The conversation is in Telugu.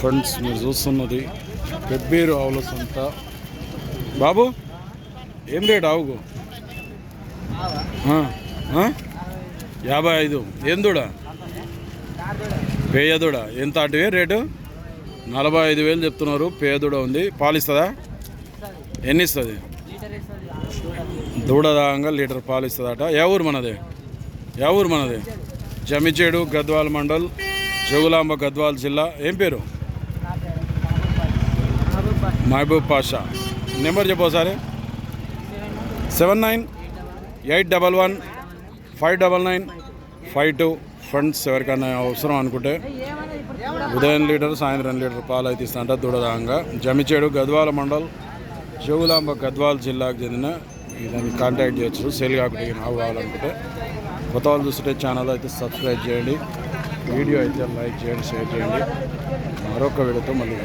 ఫ్రెండ్స్ మీరు చూస్తున్నది పెబ్బేరు ఆవుల సొంత. బాబు ఏం రేట్ ఆవుకు? యాభై ఐదు. ఏం దూడ? పేయదూడ ఎంత అటువే రేటు? నలభై ఐదు వేలు చెప్తున్నారు. పేదూడ ఉంది. పాలిస్తుందా? ఎన్ని ఇస్తుంది దూడదాంగా లీటర్ పాలిస్తుందట. ఏ ఊరు మనది? ఏ ఊరు మనది? జమిచేడు గద్వాల్ మండల్ జగులాంబ గద్వాల్ జిల్లా. ఏం పేరు? Mahabub Pasha. Number చెప్పోసారి seven nine eight double one five double nine five two. Friends ఎవరికైనా అవసరం అనుకుంటే ఉదయం లీటర్ సాయంత్రం లీటర్ పాలు అయితే ఇస్తాంట దూడదాంగా జమిచేడు గద్వాల మండల్ చెవులాంబ గద్వాల జిల్లాకు చెందిన దాన్ని కాంటాక్ట్ చేయొచ్చు. సేల్ కాకుండా ఆవు కావాలనుకుంటే కొత్త వాళ్ళు చూస్తుంటే ఛానల్ అయితే సబ్స్క్రైబ్ చేయండి. వీడియో అయితే లైక్ చేయండి షేర్ చేయండి. మరొక వీడియోతో మళ్ళీ